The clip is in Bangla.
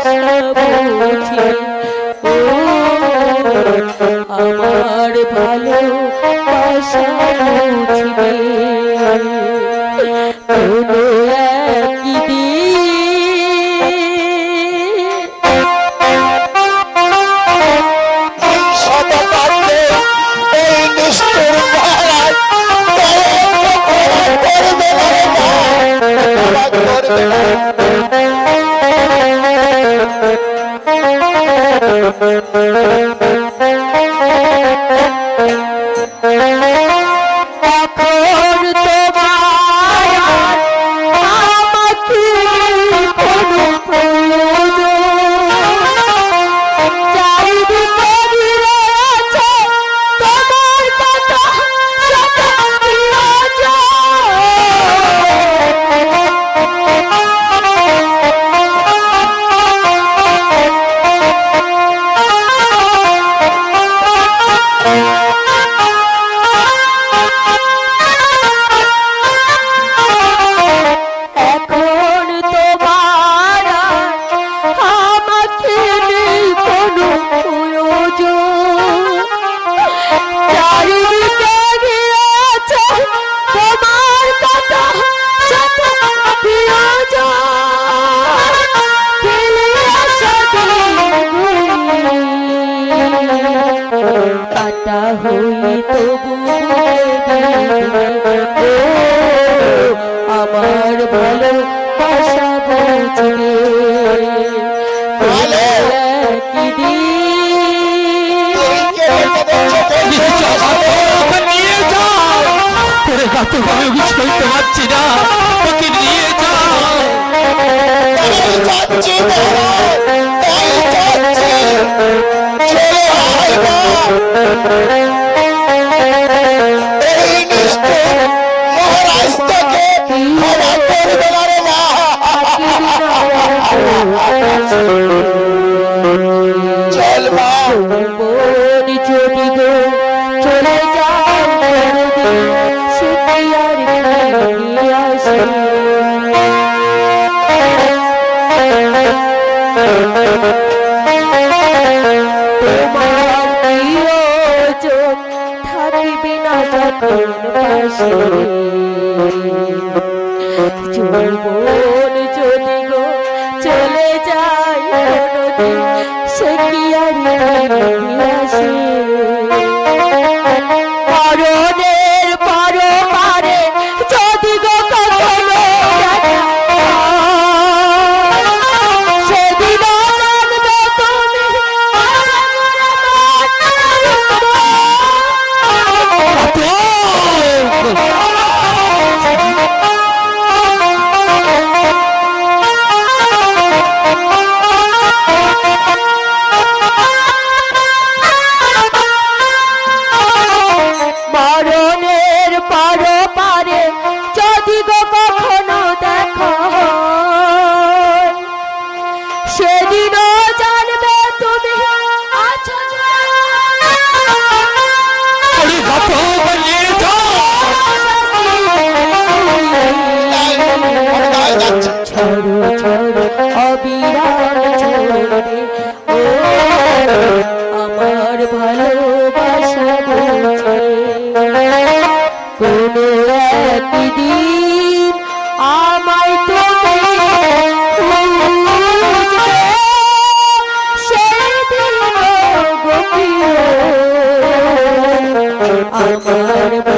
ভালোবাসি ও আমার ভালোবাসা বুঝবে হই তবু আমার ভালো ভাষা বুঝবে আমি কিছু করতে পারছি না তোকে নিয়ে যাচ্ছি এই নিষ্ঠুর মহারাজ তাকে ক্ষমা করবে না রে মা চল মা চলি গো চলে যাই কোন পাশে জীবন যদি সে কি আর আসে সেদিন জানবে তুমি আছো ছড়ো ছড়ো অবিরাম ছড়ো আমার ভালো I'm